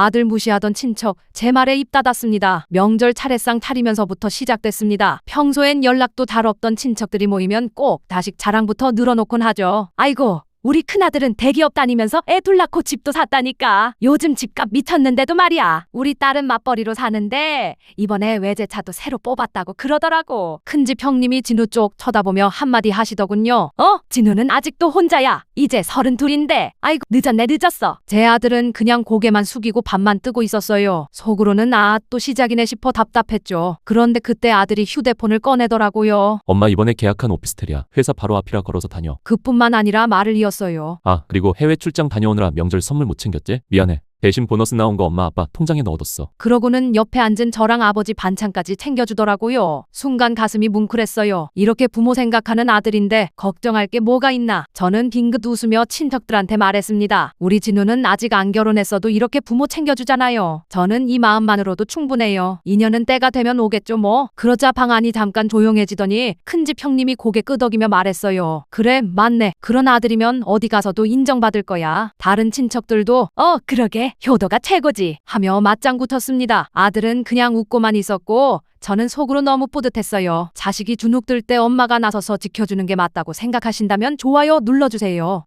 아들 무시하던 친척 제 말에 입 닫았습니다. 명절 차례상 차리면서부터 시작됐습니다. 평소엔 연락도 잘 없던 친척들이 모이면 꼭 다식 자랑부터 늘어놓곤 하죠. 아이고 우리 큰아들은 대기업 다니면서 애 둘 낳고 집도 샀다니까. 요즘 집값 미쳤는데도 말이야. 우리 딸은 맞벌이로 사는데 이번에 외제차도 새로 뽑았다고 그러더라고. 큰집 형님이 진우 쪽 쳐다보며 한마디 하시더군요. 어? 진우는 아직도 혼자야. 이제 서른 둘인데. 아이고 늦었네 늦었어. 제 아들은 그냥 고개만 숙이고 밥만 뜨고 있었어요. 속으로는 아 또 시작이네 싶어 답답했죠. 그런데 그때 아들이 휴대폰을 꺼내더라고요. 엄마 이번에 계약한 오피스텔이야. 회사 바로 앞이라 걸어서 다녀. 그뿐만 아니라 말을 이 었어요. 아, 그리고 해외 출장 다녀오느라 명절 선물 못 챙겼지? 미안해. 대신 보너스 나온 거 엄마 아빠 통장에 넣어뒀어. 그러고는 옆에 앉은 저랑 아버지 반찬까지 챙겨주더라고요. 순간 가슴이 뭉클했어요. 이렇게 부모 생각하는 아들인데 걱정할 게 뭐가 있나. 저는 빙긋 웃으며 친척들한테 말했습니다. 우리 진우는 아직 안 결혼했어도 이렇게 부모 챙겨주잖아요. 저는 이 마음만으로도 충분해요. 인연은 때가 되면 오겠죠 뭐. 그러자 방 안이 잠깐 조용해지더니 큰집 형님이 고개 끄덕이며 말했어요. 그래 맞네. 그런 아들이면 어디 가서도 인정받을 거야. 다른 친척들도 어 그러게 효도가 최고지 하며 맞장 구 텄습니다. 아들은 그냥 웃고만 있었고 저는 속으로 너무 뿌듯했어요. 자식이 주눅 들 때 엄마가 나서서 지켜주는 게 맞다고 생각하신다면 좋아요 눌러주세요.